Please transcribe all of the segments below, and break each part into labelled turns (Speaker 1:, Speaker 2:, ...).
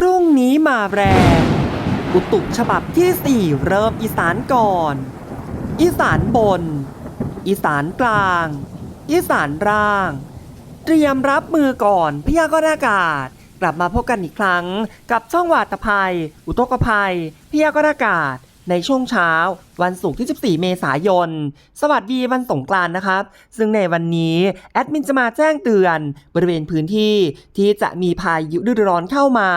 Speaker 1: พรุ่งนี้มาแรงอุตุฉบับที่ 4 เริ่มอีสานก่อน อีสานบน อีสานกลาง อีสานร่าง เตรียมรับมือก่อนพยากรณ์อากาศ กลับมาพบกันอีกครั้ง กับช่องวาตภัย อุตกภัยพยากรณ์อากาศ ในช่วงเช้า วันศุกร์ที่ 14 เมษายน สวัสดีวันสงกรานต์นะครับ ซึ่งในวันนี้แอดมินจะมาแจ้งเตือน บริเวณพื้นที่ที่จะมีพายุฤดูร้อนเข้ามา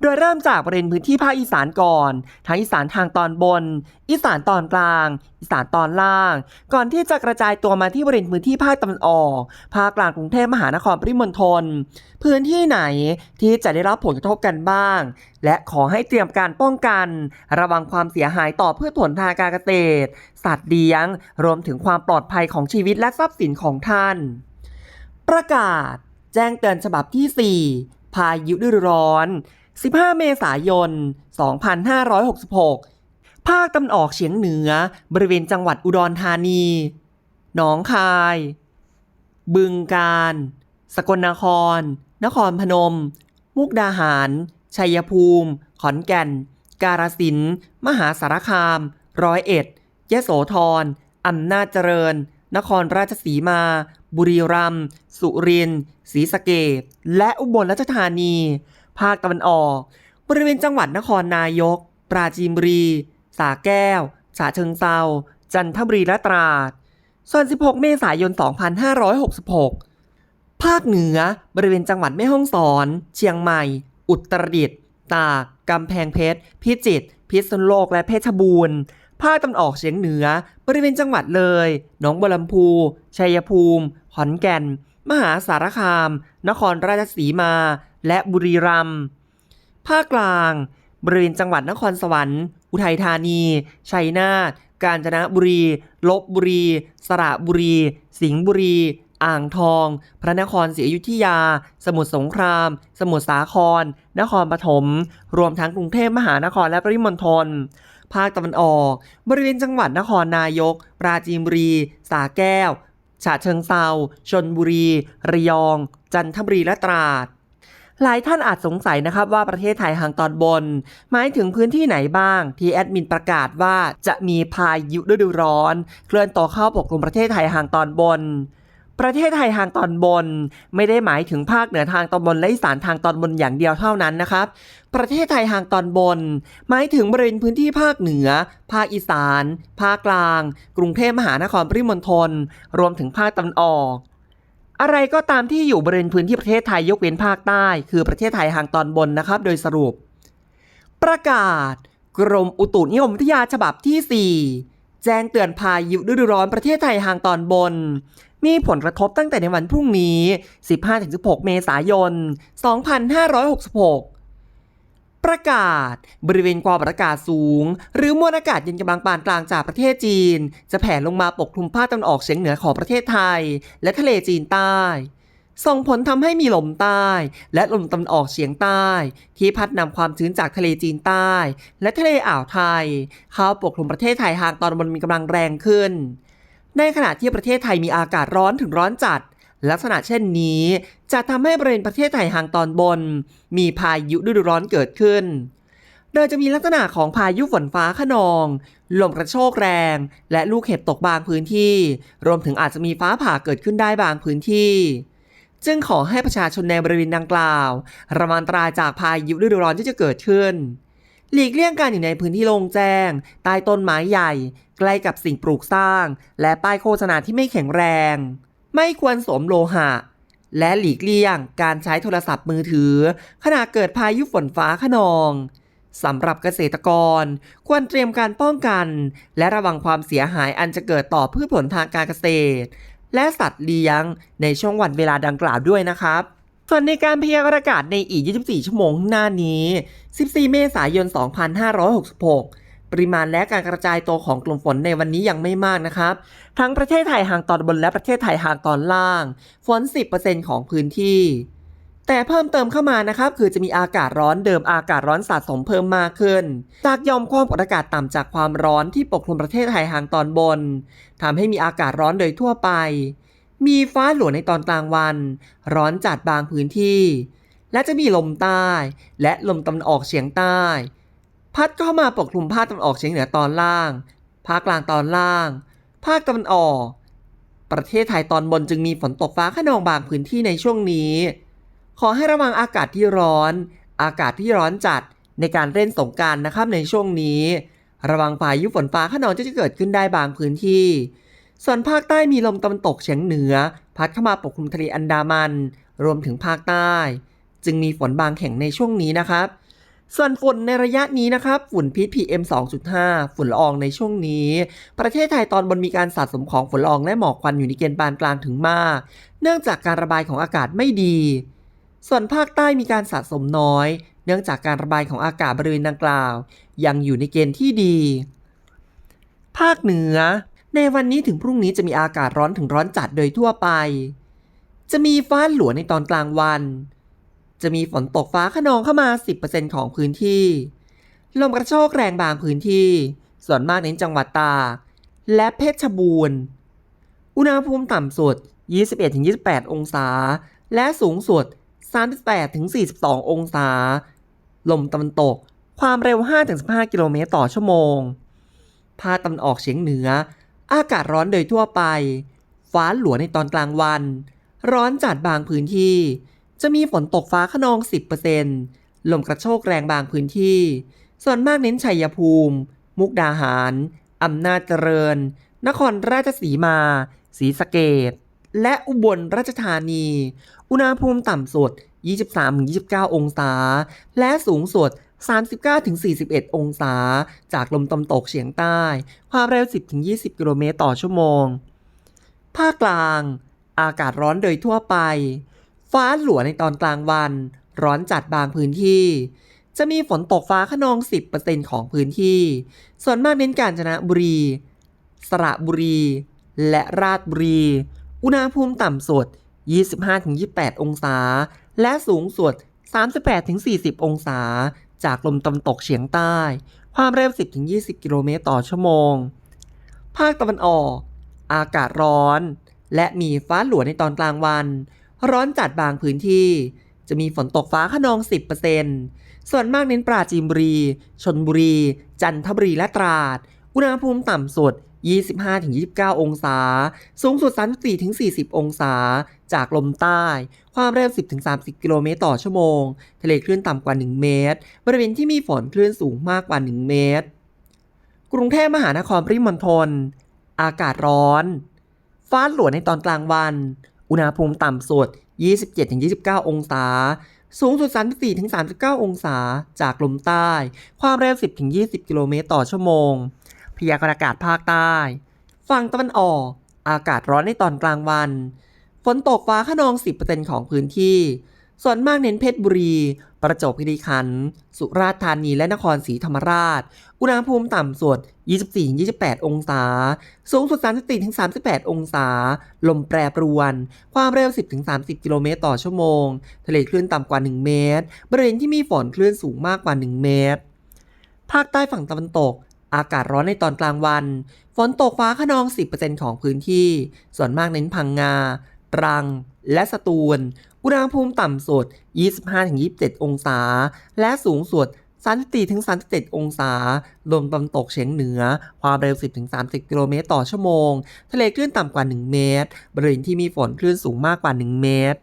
Speaker 1: โดยเริ่มจากบริเวณพื้นที่ภาคอีสานก่อน ทั้งอีสานทางตอนบน อีสานตอนกลาง อีสานตอนล่าง ก่อนที่จะกระจายตัวมาที่บริเวณพื้นที่ภาคตะวันออก ภาคกลางกรุงเทพมหานครปริมณฑล พื้นที่ไหนที่จะได้รับผลกระทบกันบ้าง และขอให้เตรียมการป้องกัน ระวังความเสียหายต่อพืชผลทางการกษตรสัตว์เลี้ยง รวมถึงความปลอดภัยของชีวิตและทรัพย์สินของท่าน ประกาศ แจ้งเตือนฉบับที่ 4 พายุฤดูร้อน 15 เมษายน 2566 ภาคตะวันออกเฉียงเหนือ บริเวณจังหวัดอุดรธานี หนองคาย บึงกาฬสกลนคร นครพนม มุกดาหาร ชัยภูมิ ขอนแก่น กาฬสินธุ์มหาสารคาม ร้อยเอ็ดยโสธรอำนาจเจริญ นครราชสีมา บุรีรัมย์สุรินทร์ศรีสะเกษและอุบลราชธานี ภาคตะวันออก บริเวณจังหวัดนครนายก ปราจีนบุรี สาแก้วฉะเชิงเซาจันทบุรีและตราด ส่วน 16 เมษายน 2566 ภาคเหนือบริเวณจังหวัดแม่ฮ่องสอน เชียงใหม่ อุตรดิตถ์ตาก กำแพงเพชร พิจิตร พิษณุโลก และเพชรบูรณ์ ภาคตะวันออกเฉียงเหนือ บริเวณจังหวัดเลย หนองบัวลำพู ชัยภูมิ ขอนแก่น มหาสารคาม นครราชสีมา และบุรีรัมย์ ภาคกลาง บริเวณจังหวัดนครสวรรค์ อุทัยธานี ชัยนาท กาญจนบุรี ลบบุรี สระบุรี สิงห์บุรี อ่างทอง พระนครศรีอยุธยา สมุทรสงคราม สมุทรสาคร นครปฐม รวมทั้งกรุงเทพมหานครและปริมณฑล ภาคตะวันออก บริเวณจังหวัดนครนายก ปราจีนบุรี สาแก้ว ฉะเชิงเซาชนบุรี ระยอง จันทบุรีและตราด หลายท่านอาจสงสัยนะครับว่าประเทศไทยทางตอนบน หมายถึงพื้นที่ไหนบ้าง ที่แอดมินประกาศว่าจะมีพายุฤดูร้อน เคลื่อนตัวเข้าปกคลุมประเทศไทยทางตอนบน ประเทศไทยทางตอนบน ไม่ได้หมายถึงภาคเหนือทางตอนบนและอีสานทางตอนบนอย่างเดียวเท่านั้นนะครับ ประเทศไทยทางตอนบน หมายถึงบริเวณพื้นที่ภาคเหนือ ภาคอีสาน ภาคกลาง กรุงเทพมหานครปริมณฑลรวมถึงภาคตะวันออก อะไรก็ตามที่อยู่บริเวณพื้นที่ประเทศไทยยกเว้นภาคใต้ คือประเทศไทยทางตอนบนนะครับ โดยสรุป ประกาศ กรมอุตุนิยมวิทยาฉบับที่ 4 แจ้งเตือนพายุฤดูร้อนประเทศไทยทางตอนบน มีผลกระทบตั้งแต่ในวันพรุ่งนี้ 15-16 เมษายน 2566ประกาศบริเวณความกดอากาศสูง หรือมวลอากาศเย็นกำลังปานกลางจากประเทศจีน จะแผ่ลงมาปกคลุมภาคตะวันออกเฉียงเหนือของประเทศไทย และทะเลจีนใต้ ส่งผลทำให้มีลมใต้ และลมตะวันออกเฉียงใต้ ที่พัดนำความชื้นจากทะเลจีนใต้ และทะเลอ่าวไทย เข้าปกคลุมประเทศไทยทางตอนบนมีกำลังแรงขึ้น ในขณะที่ประเทศไทยมีอากาศร้อนถึงร้อนจัด ลักษณะเช่นนี้ จะทำให้บริเวณประเทศไทยทางตอนบน มีพายุฤดูร้อนเกิดขึ้น โดยจะมีลักษณะของพายุฝนฟ้าขนอง ลมกระโชกแรง และลูกเห็บตกบางพื้นที่ รวมถึงอาจจะมีฟ้าผ่าเกิดขึ้นได้บางพื้นที่ จึงขอให้ประชาชนในบริเวณดังกล่าว ระมัดระวังจากพายุฤดูร้อนที่จะเกิดขึ้นหลีกเลี่ยงการอยู่ในพื้นที่โล่งแจ้ง ใต้ต้นไม้ใหญ่ ใกล้กับสิ่งปลูกสร้าง และป้ายโฆษณาที่ไม่แข็งแรง ไม่ควรสวมโลหะ และหลีกเลี่ยงการใช้โทรศัพท์มือถือ ขณะเกิดพายุฝนฟ้าขนองสำหรับเกษตรกร ควรเตรียมการป้องกัน และระวังความเสียหายอันจะเกิดต่อพืชผลทางการเกษตร และสัตว์เลี้ยงในช่วงวันเวลาดังกล่าวด้วยนะครับ ส่วนในการพยากรณ์อากาศในอีก 24 ชั่วโมงข้างหน้านี้ 14 เมษายน 2566 ริมาณและการกระจายตัวของกลุ่มฝนในวันนี้ยังไม่มากนะครับ ทั้งประเทศไทยทางตอนบนและประเทศไทยทางตอนล่าง ฝน 10%ของพื้นที่ แต่เพิ่มเติมเข้ามานะครับ คือจะมีอากาศร้อนเดิมอากาศร้อนสะสมเพิ่มมากขึ้น จากยอมความกดอากาศต่ำจากความร้อนที่ปกคลุมประเทศไทยทางตอนบนทำให้มีอากาศร้อนโดยทั่วไป มีฟ้าหลวในตอนกลางวัน ร้อนจัดบางพื้นที่และจะมีลมใต้ และลมตะวันออกเฉียงใต้ พัดเข้ามาปกคลุมภาคตะวันออกเฉียงเหนือตอนล่าง ภาคกลางตอนล่าง ภาคตะวันออก ประเทศไทยตอนบนจึงมีฝนตกฟ้าขนองบางพื้นที่ในช่วงนี้ ขอให้ระวังอากาศที่ร้อน อากาศที่ร้อนจัดในการเล่นสงการนะครับในช่วงนี้ ระวังพายุฝนฟ้าขนองจะเกิดขึ้นได้บางพื้นที่ ส่วนภาคใต้มีลมตะวันตกเฉียงเหนือ พัดเข้ามาปกคลุมทะเลอันดามัน รวมถึงภาคใต้ จึงมีฝนบางแห่งในช่วงนี้นะครับ ส่วนฝุ่นในระยะนี้นะครับ ฝุ่นพิษ PM 2.5 ฝุ่นละอองในช่วงนี้ ประเทศไทยตอนบนมีการสะสมของฝุ่นละอองและหมอกควันอยู่ในเกณฑ์ปานกลางถึงมาก เนื่องจากการระบายของอากาศไม่ดี ส่วนภาคใต้มีการสะสมน้อย เนื่องจากการระบายของอากาศบริเวณดังกล่าว ยังอยู่ในเกณฑ์ที่ดี ภาคเหนือ ในวันนี้ถึงพรุ่งนี้จะมีอากาศร้อนถึงร้อนจัดโดยทั่วไป จะมีฟ้าหลวในตอนกลางวัน จะมีฝนตกฟ้าขนองเข้ามา 10%ของพื้นที่ ลมกระโชกแรงบางพื้นที่ ส่วนมากเน้นจังหวัดตากและเพชรบูรณ์ อุณหภูมิต่ำสุด 21-28 องศา และสูงสุด 38-42 องศา ลมตะวันตก ความเร็ว 5-15 กิโลเมตรต่อชั่วโมง ภาคตะวันออกเฉียงเหนือ อากาศร้อนโดยทั่วไป ฟ้าหลวในตอนกลางวัน ร้อนจัดบางพื้นที่ จะมีฝนตกฟ้าขนอง 10%ลมกระโชกแรงบางพื้นที่ ส่วนมากเน้นชัยภูมิ มุกดาหาร อำนาจเจริญ นครราชสีมา ศรีสะเกดและอุบลราชธานี อุณหภูมิต่ำสุด 23-29 องศา และสูงสุด 39-41 องศา จากลมตะวันตกเฉียงใต้ ความเร็ว 10-20 กิโลเมตรต่อชั่วโมง ภาคกลาง อากาศร้อนโดยทั่วไป ฟ้าหลัวในตอนกลางวัน ร้อนจัดบางพื้นที่ จะมีฝนตกฟ้าขนอง 10%ของพื้นที่ ส่วนมากเน้นกาญจนบุรี สระบุรี และราชบุรี อุณหภูมิต่ำสุด 25-28 องศา และสูงสุด 38-40 องศา จากลมตะวันตกเฉียงใต้ ความเร็ว 10-20 กิโลเมตรต่อชั่วโมง ภาคตะวันออก อากาศร้อน และมีฟ้าหลวในตอนกลางวัน ร้อนจัดบางพื้นที่ จะมีฝนตกฟ้าขนอง 10%ส่วนมากเน้นปราจีนบุรี ชนบุรี จันทบุรีและตราด อุณหภูมิต่ำสุด 25-29 องศา สูงสุด 34-40 องศา จากลมใต้ ความเร็ว 10-30 กิโลเมตรต่อชั่วโมง ทะเลคลื่นต่ำกว่า 1 เมตร บริเวณที่มีฝนคลื่นสูงมากกว่า 1 เมตร กรุงเทพมหานครปริมณฑล อากาศร้อน ฟ้าหลวในตอนกลางวัน อุณหภูมิต่ำสุด 27-29 องศา สูงสุด 34-39 องศา จากลมใต้ ความเร็ว 10-20 กิโลเมตรต่อชั่วโมง พยากรณ์อากาศภาคใต้ ฝั่งตะวันออก อากาศร้อนในตอนกลางวัน ฝนตกฟ้าขนอง 10%ของพื้นที่ ส่วนมากเน้นเพชรบุรี ประจวบคีรีขันธ์ สุราษฎร์ธานี และนครศรีธรรมราช อุณหภูมิต่ำสุด 24-28 องศา สูงสุด 34-38 องศา ลมแปรปรวน ความเร็ว 10-30 กิโลเมตรต่อชั่วโมง ทะเลคลื่นต่ำกว่า 1 เมตร บริเวณที่มีฝนคลื่นสูงมากกว่า 1 เมตร ภาคใต้ฝั่งตะวันตก อากาศร้อนในตอนกลางวัน ฝนตกฟ้าขนอง 10%ของพื้นที่ ส่วนมากเน้นพังงา ตรัง และสตูล อุณหภูมิต่ำสุด 25-27 องศา และสูงสุด 34-37 องศา ลมตะวันตกเฉียงเหนือ ความเร็ว 10-30 กิโลเมตรต่อชั่วโมง ทะเลคลื่นต่ำกว่า 1 เมตร บริเวณที่มีฝนคลื่นสูงมากกว่า 1 เมตร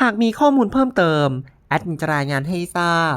Speaker 1: หากมีข้อมูลเพิ่มเติม แอดมินจะรายงานให้ทราบ